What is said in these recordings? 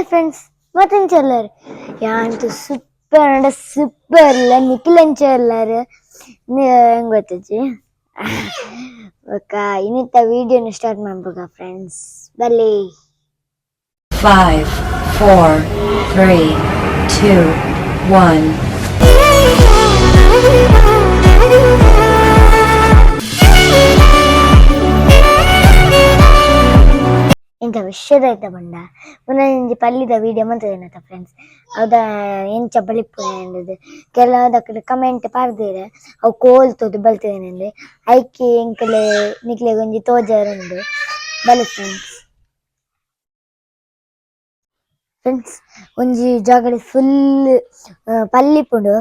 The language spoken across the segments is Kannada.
ಹಾಯ್ ಫ್ರೆಂಡ್ಸ್ ಮತ್ತೆಂಚೆಲ್ಲರು ಯಾಂತು ಸೂಪರ್ ಅಂಡ ಸೂಪರ್ ಇಲ್ಲ ನಿಖಿಲಂಚ ಎಲ್ಲರು ಹೆಂಗ್ ಗೊತ್ತಜ್ಜಿ ಒಕ್ಕ ಇನ್ನಿತ್ತ ವಿಡಿಯೋನ ಸ್ಟಾರ್ಟ್ ಮಾಡ್ಬೇಕ ಫ್ರೆಂಡ್ಸ್ ಬಲ್ಲಿ Five, four, three, two, one. ಇಂಥ ವಿಷಯದಾಯ್ತ ಬಂಡ ಪುನಃ ಇಂಜಿ ಪಲ್ಲಿದ ವಿಡಿಯೋ ಮಂತದೇನತ್ತ ಫ್ರೆಂಡ್ಸ್ ಅದ ಎಂಚ ಬಲಿಪುನದು ಕೆಲವದಕ್ಕೆ ಕಮೆಂಟ್ ಪಾರ್ದಿರ ಅವು ಕೋಲ್ತೋದು ಬಲ್ತದೇನೆಂದು ಐಕಿ ಎಂಕಲೆ ನಿಕ್ಲೆ ಒಂಜಿ ತೋಜಾರುಂಡು ಬಲಿ ಫ್ರೆಂಡ್ಸ್ ಫ್ರೆಂಡ್ಸ್ ಒಂಜಿ ಜಾಗಡೆ ಫುಲ್ ಪಲ್ಲಿಪುಂಡು.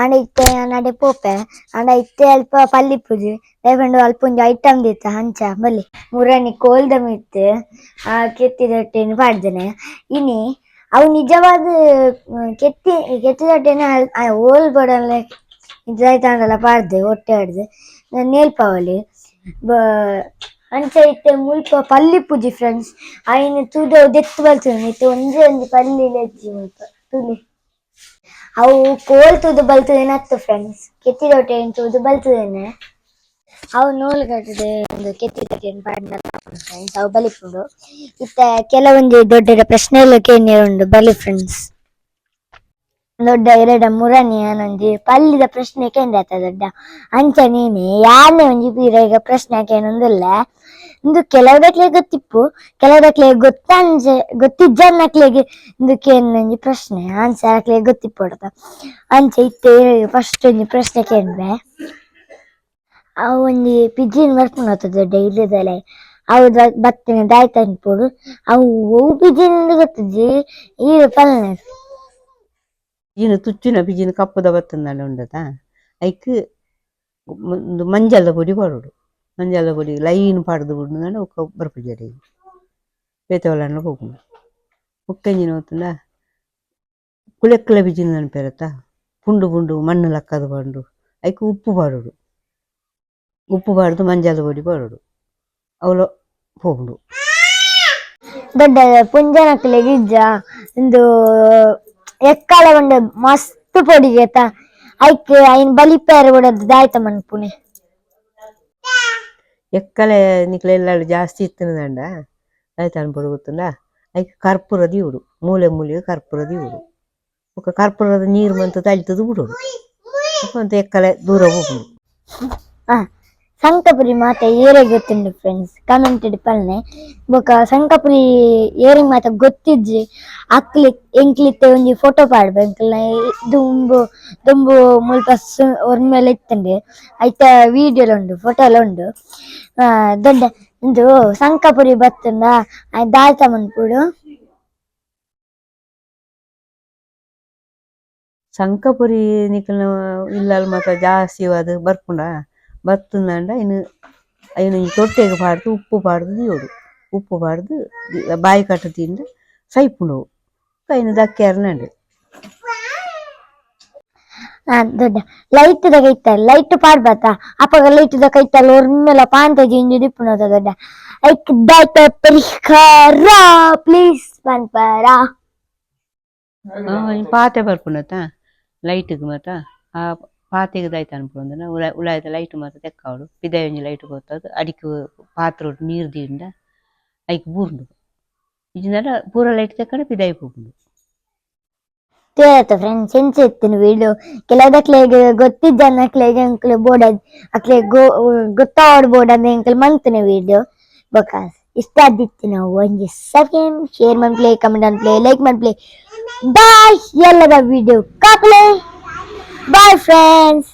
ಆಂಡ ಇತ್ತೆ ನಡೆ ಪೋಪೆ, ಆಂಡ ಇತ್ತೆ ಅಲ್ಪ ಪಲ್ಲಿಪುಜಿ ದಯಪಂಡು ಅಲ್ಪ ಒಂಜಿ ಐಟಮ್ ದಿತ್ತ ಹಂಚ ಬಲ್ಲಿ ಮುರಣಿ ಕೋಲ್ದ ಮಿತ್ ಆ ಕೆತ್ತಿದಟ್ಟೆನು ಪಾಡ್ದೇನೆ. ಇನಿ, ಅವು ನಿಜವಾದ ಕೆತ್ತಿ ಕೆತ್ತಿದಟ್ಟೆನ ಓಲ್ ಬಡಲ್ಲ ಇದಾಯ್ತಾಂಡಲ್ಲ ಪಾಡ್ದೆ, ಹೊಟ್ಟೆ ಆಡ್ದೆ. ನೇಲ್ಪವಲಿ. ಬ ಅಂಚ ಇತ್ತೆ ಮುಲ್ಪ ಪಲ್ಲಿ ಪೂಜಿ ಫ್ರೆಂಡ್ಸ್ ಆಯ್ನ ತೂದ ದೆತ್ತು ಬಲ್ತದೆ ಇತ್ತೆ ಒಂದೇ ಒಂದು ಪಲ್ಲಿ ಲೆಜ್ಜಿ ಮುಲ್ಪ, ತುಲಿ. ಅವು ಕೋಲ್ ತೂದು ಬಲ್ತದೇನೆ ಅತ್ತು ಫ್ರೆಂಡ್ಸ್ ಕೆತ್ತಿದೊಟ್ಟೆ ಏನು ತೂದು ಬಲ್ತದೇನೆ ಅವು ನೂಲು ಕಟ್ಟದೆ ಒಂದು ಕೆತ್ತಿದೊಟ್ಟೆಯನ್ನು ಪಾಡ್ನ ಫ್ರೆಂಡ್ಸ್ ಅವು ಬಲಿಪುಂಡು ಇತ್ತ ಕೆಲವೊಂದು ದೊಡ್ಡ ಪ್ರಶ್ನೆ ಎಲ್ಲ ಕೇಳಿ ಉಂಡು ಬಲಿ ಫ್ರೆಂಡ್ಸ್ ದೊಡ್ಡ ಎರಡ ಮುರನಿ ಏನೊಂಜಿ ಪಲ್ಲಿದ ಪ್ರಶ್ನೆ ಕೇಂದ್ರತ ದೊಡ್ಡ. ಅಂಚ ನೀನೆ, ಯಾರನೇ ಒಂಜಿ ಪೀರ ಈಗ ಪ್ರಶ್ನೆ ಕೇನೊಂದಿಲ್ಲ ಇಂದು ಕೆಲವದಕ್ಲೆ ಗೊತ್ತಿಪ್ಪು ಕೆಲವದಕ್ಲೆ ಗೊತ್ತಂಜ, ಗೊತ್ತಿಜ್ಜನ್ನಕ್ಲೆಗೆ ಇಂದು ಕೇನೊಂಜಿ ಪ್ರಶ್ನೆ ಆನ್ಸರ್ ಅಕ್ಲೆ ಗೊತ್ತಿಪ್ಪೊಡತ ಅಂಚ ಇತ್ತೆ ಫಸ್ಟ್ ಒಂಜಿ ಪ್ರಶ್ನೆ ಕೇಂದ್ರೆ ಅವು ಒಂಜಿ ಪಿಜಿನ್ ಬರ್ಪುನ ದೊಡ್ಡ ಇಲ್ಲದಲೆ. ಅವು ಬತ್ತಿನ ದಾಯ್ತ ಅನ್ಪೋಡು ಅವು ಪಿಜಿನ್ ಗೊತ್ತಿಜ್ಜಿ ಈ ಪಲ್ನೆ. ಪಿಜಿನ ತುಚ್ಚಿನ ಪಿಜಿನ ಕಪ್ಪುದ ಬತ್ತಂದಲ್ಲ ಉಂಡದ? ಐಕ್ ಒಂದು ಮಂಜಲ್ಲ ಪೊಡಿ ಪಾಡೋಡು ಮಂಜಲ್ಲ ಪೊಡಿ ಲೈನ್ ಪಾಡ್ದು ಬಿಡ್ದಾಂಡ ಒಕ್ಕ ಬರ್ಪುಜರಿ ಪೇತವಲನ್ನ ಹೋಗುಣ. ಒಕ್ಕಂಜಿನ ಹೊತ್ತುಂಡ ಕುಳೆಕ್ಕಲ ಪಿಜಿನ ನೆನಪಿರತ್ತ ಪುಂಡು ಪುಂಡು ಮಣ್ಣು ಲಕ್ಕದ ಪಂಡು ಐಕ್ ಉಪ್ಪು ಪಾಡುಡು ಉಪ್ಪು ಪಾಡ್ದು ಮಂಜಾಲ ಪೊಡಿ ಪಾಡುಡು ಅವಳು ಹೋಗುಡು ದೊಡ್ಡ ಪುಂಜನಕ್ಕಲೆ ಗಿಜ್ಜ ಇಂದು ಎಕ್ಕಲ ಉಂಡ ಮಸ್ತ್ ಪೊಡಿಗೆತ ಐಕ್ ಐನ್ ಬಲಿಪೇರ ಬಿಡೋದು ದಾಯ್ತ ಮನ್ಪುನೆ ಎಕ್ಕಲೆ ನಿಕ್ಲೆ ಎಲ್ಲಾಡು ಜಾಸ್ತಿ ಇತ್ತಿನದಂಡ ಆಯ್ತು ಅನ್ಪಡು ಗೊತ್ತುಂಡ ಐಕ್ ಕರ್ಪೂರ ದೀವುಡು ಮೂಲೆ ಮೂಲೆಗೆ ಕರ್ಪೂರ ದೀವುಡು ಒಕ್ಕ ಕರ್ಪೂರದ ನೀರು ಮಂತ ತಳಿತದು ಬಿಡೋಡು ಅಂತ ಎಕ್ಕಲೆ ದೂರ ಹೋಗುದು ಆ ಸಂಕಪುರಿ ఏరే ಏರೆ ಗೊತ್ತುಂಡು ಫ್ರೆಂಡ್ಸ್ ಕಮೆಂಟೆಡ್ ಪಲ್ನೆ. ಬೊಕ ಸಂಕಪುರಿ మాత గొత్తిజ్జి ಅಕ್ಲಿ, ಎಂಕ್ಲಿತ್ತೆ ಒಂಜಿ ಫೋಟೋ ಪಾಡ್ಬೆ. ಎಂಕಲ್ನ ದುಂಬು ದುಂಬು ಮುಲ್ಪ ಒರ್ಮೇಲೆ ಇತ್ತಂಡೆ. ಐತ ವಿಡಿಯೋಲ ಉಂಡು ಫೋಟೋಲ ಉಂಡು ದೊಡ್ಡ, ಇಂದು ಸಂಕಪುರಿ ಬತ್ತುಂಡ. ದಾಯ್ತ ಮನ್ಪುಡು. ಸಂಕಪುರಿ ನಿಕ್ಲ ಇಲ್ಲಲ್ ಮಾತ ಜಾಸ್ತಿ ಅದು ಬರ್ಪುಂಡ? ಬತ್ತುಂದಂಡ ಇನ್ನು ಐನು ಈ ತೊಟ್ಟೆಗೆ ಪಾಡ್ದು ಉಪ್ಪು ಪಾಡ್ದು ದೀವುಡು ಉಪ್ಪು ಪಾಡ್ದು ದಿ- ಬಾಯಿ ಕಟ್ಟ ತಿಂದು ಸೈಪುಂಡು ಐನು ದಕ್ಕ್ಯಾರ್ನಂಡು ಆ, ದೊಡ್ಡ light the ಕೈತ light ಪಾಡ್ಬಾತ ಅಪ್ಪಗ light the ಕೈತಲ್ಲ ಒರ್ಮೆಲ ಪಾಂತ ಜಿಂಜಿ ದಿಪ್ಪುನದ ದೊಡ್ಡ ಐಕ್ ದಾಯ್ತ ಪರಿಹಾರ ಪ್ಲೀಸ್ ಪನ್ಪರ ಪಾತೆ ಬರ್ಪುಂಡತ ಲೈಟ್ಗ್ ಮಾತ ಆ ಪಾತೆಗೆ ದಾಯ್ತ ಅನ್ಪುಂದನ ಉಲ ಲೈಟ್ ಮಾತ ತೆಕ್ಕಾವಡು ಪಿದಾಯೊಂಜಿ ಲೈಟ್ ಗೊತ್ತದು ಅಡಿಕ್ ಪಾತ್ರ ನೀರ್ ದೀಂಡ ಐಕ್ ಬೂರ್ಂಡು ಇಜಿಂದ ಪೂರ ಲೈಟ್ ತೆಕ್ಕಡ ಪಿದಾಯಿ ಪೋಪುಂಡು ತೇರತ್ತ ಫ್ರೆಂಡ್ಸ್ ಎಂಚ ವಿಡಿಯೋ ವೀಡಿಯೋ ಗೊತ್ತಿದ್ದ ಗೊತ್ತಿದ್ದನ್ನಕ್ಲೆಗ್ ಅಂಕಲ್ ಬೋರ್ಡ್ ಅಕ್ಲೆ ಗೋ ಗೊತ್ತಾವಡ್ ಬೋರ್ಡ್ ಅಂದ್ರೆ ಅಂಕಲ್ ಮಂತನ ವೀಡಿಯೋ ಬಕಾಸ್ ಇಷ್ಟ ಆದಿತ್ತು ನಾವು ಒಂಜಿ ಸೆಕೆಂಡ್ ಶೇರ್ ಮನ್ಪ್ಲೆ ಕಮೆಂಟ್ ಅಂತ ಲೈಕ್ ಮನ್ಪ್ಲೆ ಬಾಯ್ ಎಲ್ಲದ ವಿಡಿಯೋ ಕಾಪ್ಲೆ ಬಾಯ್ ಫ್ರೆಂಡ್ಸ್